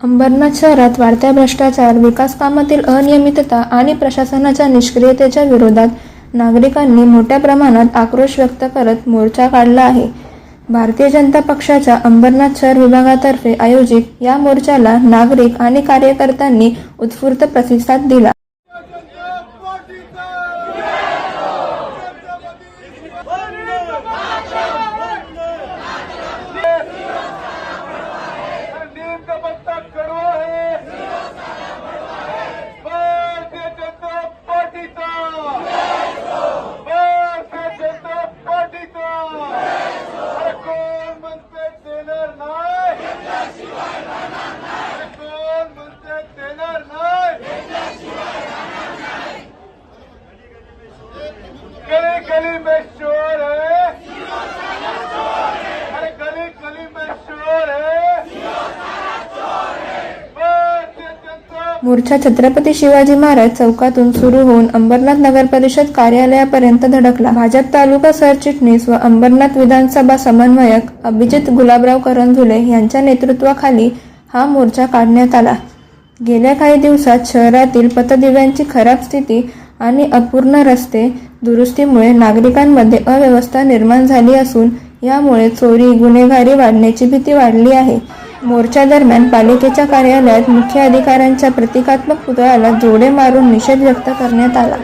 अंबरनाथ शहरात वाढत्या भ्रष्टाचार विकास कामातील अनियमितता आणि प्रशासनाच्या निष्क्रियतेच्या विरोधात नागरिकांनी मोठ्या प्रमाणात आक्रोश व्यक्त करत मोर्चा काढला आहे. भारतीय जनता पक्षाच्या अंबरनाथ शहर विभागातर्फे आयोजित या मोर्चाला नागरिक आणि कार्यकर्त्यांनी उत्स्फूर्त प्रतिसाद दिला नीम का पत्ता कड़वा है भारतीय जनता पार्टीचा भारतीय जनता पार्टीचा अरे कोण म्हणते देणार नाही अरे कोण म्हणते देणार नाही गली गली में शोर है अरे गली गली में शोर है भारतीय जनता मोर्चा छत्रपती शिवाजी महाराज चौकातून सुरू होऊन अंबरनाथ नगर परिषद कार्यालयापर्यंत धडकला. भाजप तालुका सरचिटणीस व अंबरनाथ विधानसभा समन्वयक अभिजित गुलाबराव करंजुले यांच्या नेतृत्वाखाली हा मोर्चा काढण्यात आला. गेल्या काही दिवसात शहरातील पथदिव्यांची खराब स्थिती आणि अपूर्ण रस्ते दुरुस्तीमुळे नागरिकांमध्ये अव्यवस्था निर्माण झाली असून यामुळे चोरी गुन्हेगारी वाढण्याची भीती वाढली आहे. मोर्चा दरम्यान पालिकेच्या कार्यालयात मुख्य अधिकाऱ्यांच्या प्रतिकात्मक पुतळ्याला जोडे मारून निषेध व्यक्त करण्यात आला.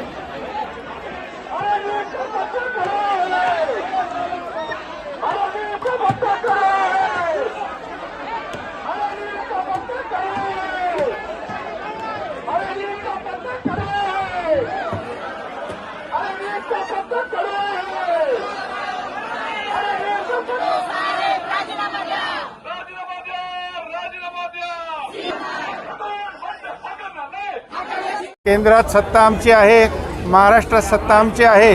केंद्रात सत्ता आमची आहे महाराष्ट्रात सत्ता आमची आहे.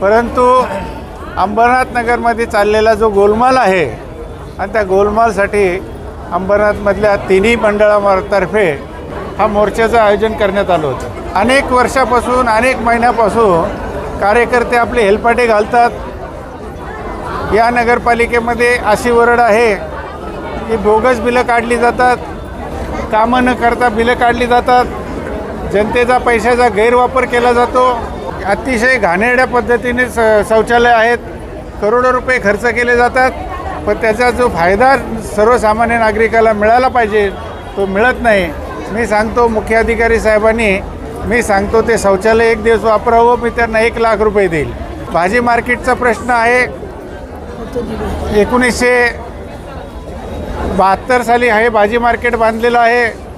परंतु अंबरनाथ नगरमध्ये चाललेला जो गोलमाल आहे आणि त्या गोलमालसाठी अंबरनाथमधल्या तिन्ही मंडळातर्फे हा मोर्चाचं आयोजन करण्यात आलं होतं. अनेक वर्षापासून अनेक महिन्यापासून कार्यकर्ते आपले हेलपाटे घालतात. या नगरपालिकेमध्ये अशी वरड आहे की बोगस बिलं काढली जातात कामं न करता बिलं काढली जातात. जनतेचा पैशाचा गैरवापर केला जातो. अतिशय घाणेरड्या पद्धतीने स शौचालय आहेत. करोडो रुपये खर्च केले जातात. पण त्याचा जो फायदा सर्वसामान्य नागरिकाला मिळाला पाहिजे तो मिळत नाही. मी सांगतो मुख्य अधिकारी साहेबांनी मी सांगतो ते शौचालय एक दिवस वापरावं मी त्यांना एक लाख रुपये देईल. भाजी मार्केटचा प्रश्न आहे. एकोणीसशे बहात्तर साली हे भाजी मार्केट बांधलेलं आहे.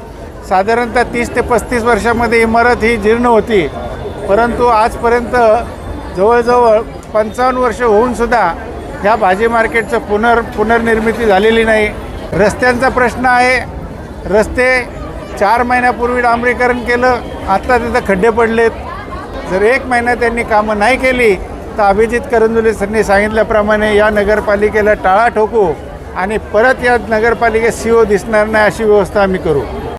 साधारणतः तीस ते पस्तीस वर्षामध्ये इमारत ही जीर्ण होती. परंतु आजपर्यंत जवळजवळ पंचावन्न वर्ष होऊनसुद्धा ह्या भाजी मार्केटचं पुनर् पुनर्निर्मिती झालेली नाही. रस्त्यांचा प्रश्न आहे. रस्ते चार महिन्यापूर्वी डांबरीकरण केलं आत्ता तिथं खड्डे पडलेत. जर एक महिना त्यांनी कामं नाही केली तर अभिजित करंजुले यांनी सांगितल्याप्रमाणे या नगरपालिकेला टाळा ठोकू आणि परत या नगरपालिकेत सी ओ दिसणार नाही अशी व्यवस्था आम्ही करू.